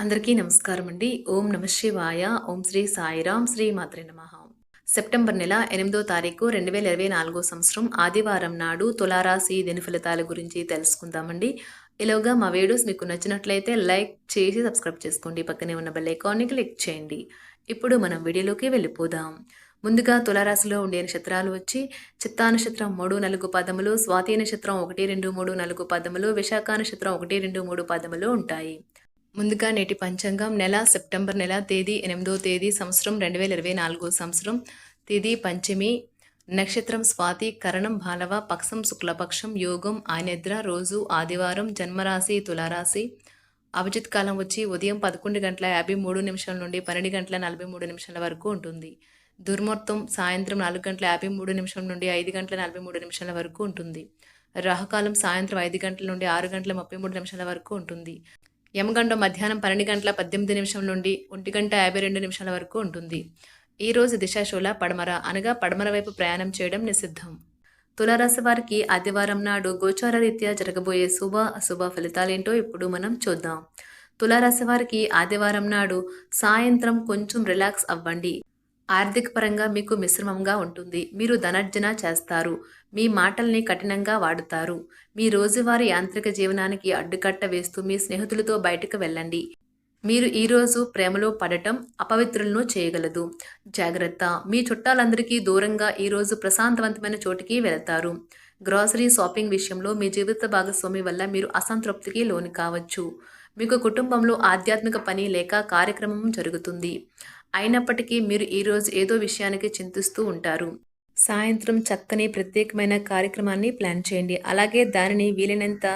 అందరికీ నమస్కారం అండి ఓం నమ శివాయ. ఓం శ్రీ సాయిరాం శ్రీ మాత్రే నమ. సెప్టెంబర్ నెల ఎనిమిదో తారీఖు రెండు వేల ఇరవై నాలుగో సంవత్సరం ఆదివారం నాడు తులారాశి దిన ఫలితాల గురించి తెలుసుకుందామండి. ఇలాగా మా వీడియోస్ మీకు నచ్చినట్లయితే లైక్ చేసి సబ్స్క్రైబ్ చేసుకోండి. పక్కనే ఉన్న బెల్ ఐకాన్ని క్లిక్ చేయండి. ఇప్పుడు మనం వీడియోలోకి వెళ్ళిపోదాం. ముందుగా తులారాశిలో ఉండే నక్షత్రాలు వచ్చి చిత్తా నక్షత్రం మూడు నాలుగు పదములు స్వాతి నక్షత్రం ఒకటి రెండు మూడు నాలుగు పదములు విశాఖ నక్షత్రం ఒకటి రెండు మూడు పదములు ఉంటాయి. ముందుగా నేటి పంచాంగం నెల సెప్టెంబర్ నెల తేదీ ఎనిమిదో తేదీ సంవత్సరం రెండు వేల ఇరవై నాలుగో సంవత్సరం. తేదీ పంచమి. నక్షత్రం స్వాతి కరణం బాలవ పక్షం శుక్లపక్షం యోగం ఆయనిద్ర రోజు ఆదివారం జన్మరాశి తులారాశి. అభిజిత్ కాలం వచ్చి ఉదయం పదకొండు గంటల యాభై మూడు నిమిషాల నుండి పన్నెండు గంటల నలభై మూడు నిమిషాల వరకు ఉంటుంది. దుర్మొత్తం సాయంత్రం నాలుగు గంటల యాభై మూడు నిమిషం నుండి ఐదు గంటల నలభై మూడు నిమిషాల వరకు ఉంటుంది. రాహుకాలం సాయంత్రం ఐదు గంటల నుండి ఆరు గంటల ముప్పై మూడు నిమిషాల వరకు ఉంటుంది. యమగండం మధ్యాహ్నం పన్నెండు గంటల పద్దెనిమిది నిమిషం నుండి ఒంటి గంట యాభై రెండు నిమిషాల వరకు ఉంటుంది. ఈ రోజు దిశాశూల పడమర అనగా పడమర వైపు ప్రయాణం చేయడం నిషిద్ధం. తులారాశి వారికి ఆదివారం నాడు గోచార రీత్యా జరగబోయే శుభ అశుభ ఫలితాలేంటో ఇప్పుడు మనం చూద్దాం. తులారాశి వారికి ఆదివారం నాడు సాయంత్రం కొంచెం రిలాక్స్ అవ్వండి. ఆర్థిక పరంగా మీకు మిశ్రమంగా ఉంటుంది. మీరు ధనార్జన చేస్తారు. మీ మాటల్ని కఠినంగా వాడుతారు. మీ రోజువారీ యాంత్రిక జీవనానికి అడ్డుకట్ట వేస్తూ మీ స్నేహితులతో బయటకు వెళ్ళండి. మీరు ఈరోజు ప్రేమలో పడటం అపవిత్రులను చేయగలదు. జాగ్రత్త. మీ చుట్టాలందరికీ దూరంగా ఈరోజు ప్రశాంతవంతమైన చోటికి వెళతారు. గ్రాసరీ షాపింగ్ విషయంలో మీ జీవిత భాగస్వామి వల్ల మీరు అసంతృప్తికి లోను కావచ్చు. మీకు కుటుంబంలో ఆధ్యాత్మిక పని లేక కార్యక్రమం జరుగుతుంది. అయినప్పటికీ మీరు ఈరోజు ఏదో విషయానికి చింతిస్తూ ఉంటారు. సాయంత్రం చక్కని ప్రత్యేకమైన కార్యక్రమాన్ని ప్లాన్ చేయండి. అలాగే దానిని వీలైనంత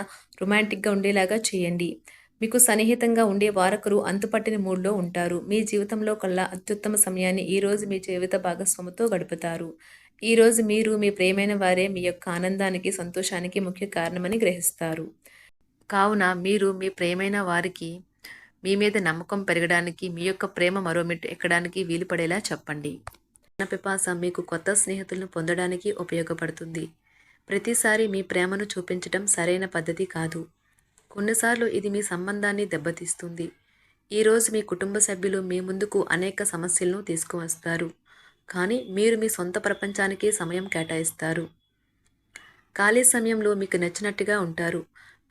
రొమాంటిక్గా ఉండేలాగా చేయండి. మీకు సన్నిహితంగా ఉండే వారొకరు అంతుపట్టిన మూడ్లో ఉంటారు. మీ జీవితంలో కల్లా అత్యుత్తమ సమయాన్ని ఈరోజు మీ జీవిత భాగస్వామితో గడుపుతారు. ఈరోజు మీరు మీ ప్రేమైన వారే మీ యొక్క ఆనందానికి సంతోషానికి ముఖ్య కారణమని గ్రహిస్తారు. కావున మీరు మీ ప్రేమైన వారికి మీ మీద నమ్మకం పెరగడానికి మీ యొక్క ప్రేమ మరో మెట్టు ఎక్కడానికి వీలుపడేలా చెప్పండి. జ్ఞాన పిపాస మీకు కొత్త స్నేహితులను పొందడానికి ఉపయోగపడుతుంది. ప్రతిసారి మీ ప్రేమను చూపించడం సరైన పద్ధతి కాదు. కొన్నిసార్లు ఇది మీ సంబంధాన్ని దెబ్బతీస్తుంది. ఈరోజు మీ కుటుంబ సభ్యులు మీ ముందుకు అనేక సమస్యలను తీసుకువస్తారు. కానీ మీరు మీ సొంత ప్రపంచానికి సమయం కేటాయిస్తారు. ఖాళీ సమయంలో మీకు నచ్చినట్టుగా ఉంటారు.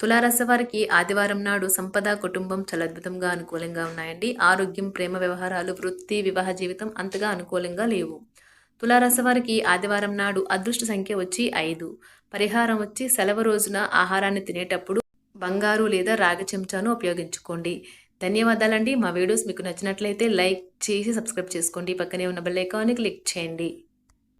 తులారాశి వారికి ఆదివారం నాడు సంపద కుటుంబం చాలా అద్భుతంగా అనుకూలంగా ఉన్నాయండి. ఆరోగ్యం ప్రేమ వ్యవహారాలు వృత్తి వివాహ జీవితం అంతగా అనుకూలంగా లేవు. తులారాశి వారికి ఆదివారం నాడు అదృష్ట సంఖ్య వచ్చి ఐదు. పరిహారం వచ్చి సెలవు రోజున ఆహారాన్ని తినేటప్పుడు బంగారు లేదా రాగి చెంచాను ఉపయోగించుకోండి. ధన్యవాదాలండి. మా వీడియోస్ మీకు నచ్చినట్లయితే లైక్ చేసి సబ్స్క్రైబ్ చేసుకోండి. పక్కనే ఉన్న బెల్ ఐకాన్ని క్లిక్ చేయండి.